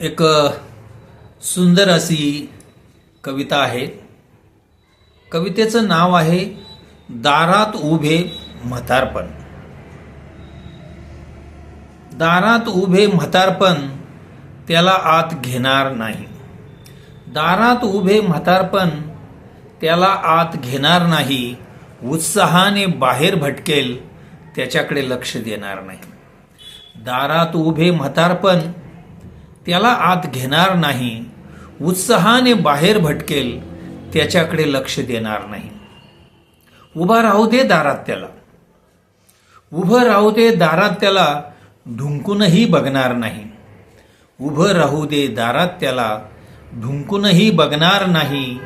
एक सुंदर अशी कविता आहे. कवितेचं नाव आहे दारात उभे म्हातारपण. दारात उभे म्हातारपण त्याला आत घेणार नाही. दारात उभे म्हातारपण त्याला आत घेणार नाही उत्साहाने बाहेर भटकेल त्याच्याकडे लक्ष देणार नाही. दारात उभे म्हातारपण त्याला आत घेणार नाही उत्साहाने बाहेर भटकेल त्याच्याकडे लक्ष देणार नाही. उभा राहू दे दारात त्याला. उभं राहू दे दारात त्याला ढुंकूनही बघणार नाही. उभं राहू दे दारात त्याला ढुंकूनही बघणार नाही.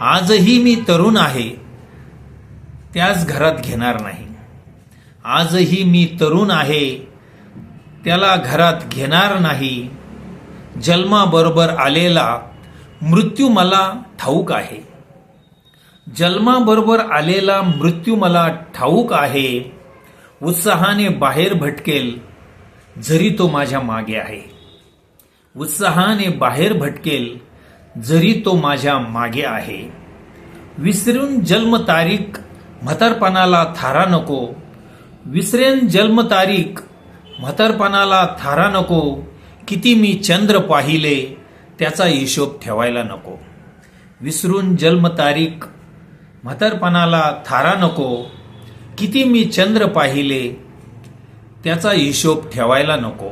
आजही मी तरुण आहे त्याच घरात घेणार नाही. आजही मी तरुण आहे त्याला घरात घेणार नाही. जन्माबरोबर आलेला मृत्यू मला ठाऊक आहे. जन्माबरोबर आलेला मृत्यू मला ठाऊक आहे. उत्साहाने बाहेर भटकेल जरी तो माझ्या मागे आहे. उत्साहाने बाहेर भटकेल जरी तो माझ्या मागे आहे. विसरून जन्मतारीख म्हातारपणाला थारा नको. विसरेन जन्मतारीख म्हातारपणाला थारा नको. किती मी चंद्र पाहिले त्याचा हिशोब ठेवायला नको. विसरून जन्मतारीख म्हातारपणाला थारा नको. किती मी चंद्र पाहिले त्याचा हिशोब ठेवायला नको.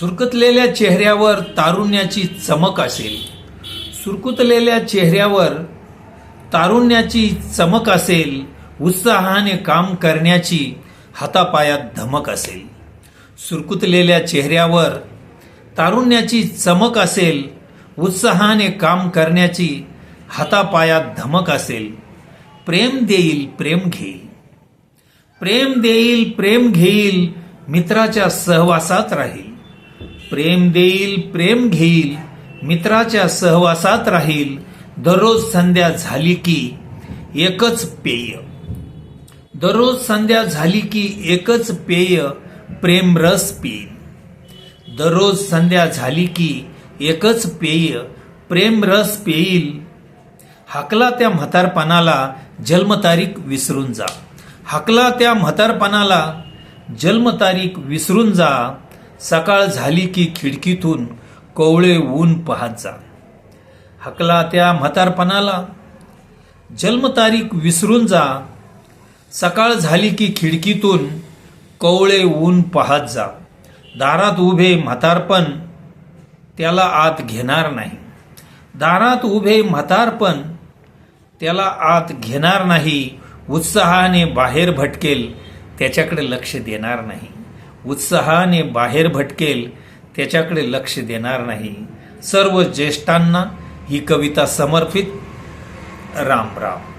सुरकतलेल्या चेहऱ्यावर तारुण्याची चमक असेल. सुरकुतलेल्या चेहऱ्यावर तारुण्याची चमक असेल. उत्साहाने काम करण्याची हातापायात धमक असेल. सुरकुतलेल्या चेहऱ्यावर तारुण्याची चमक असेल उत्साहाने काम करण्याची हातापायात धमक असेल. प्रेम देईल प्रेम घेईल. प्रेम देईल प्रेम घेईल मित्राच्या सहवासात राहील. प्रेम देईल प्रेम घेईल मित्राच्या सहवासात राहील. दररोज संध्या झाली की एकच पेय. दररोज संध्या झाली की एकच पेय प्रेमरस पिईल दररोज संध्या झाली की एकच पेय प्रेमरस पेईल. हाकला त्या म्हातारपणाला जन्मतारीख विसरून जा. हाकला त्या म्हातारपणाला जन्मतारीख विसरून जा. सकाळ झाली की खिडकीतून कोवळे ऊन पाहत जा. हकला त्या म्हातारपणाला जन्मतारीख विसरून जा. सकाळ झाली की खिडकीतून कवळे ऊन पाहत जा. दारात उभे म्हातारपण त्याला आत घेणार नाही. दारात उभे म्हातारपण त्याला आत घेणार नाही. उत्साहाने बाहेर भटकेल त्याच्याकडे लक्ष देणार नाही. उत्साहाने बाहेर भटकेल त्याच्याकडे लक्ष देणार नाही. सर्व ज्येष्ठांना ही कविता समर्पित. राम राम.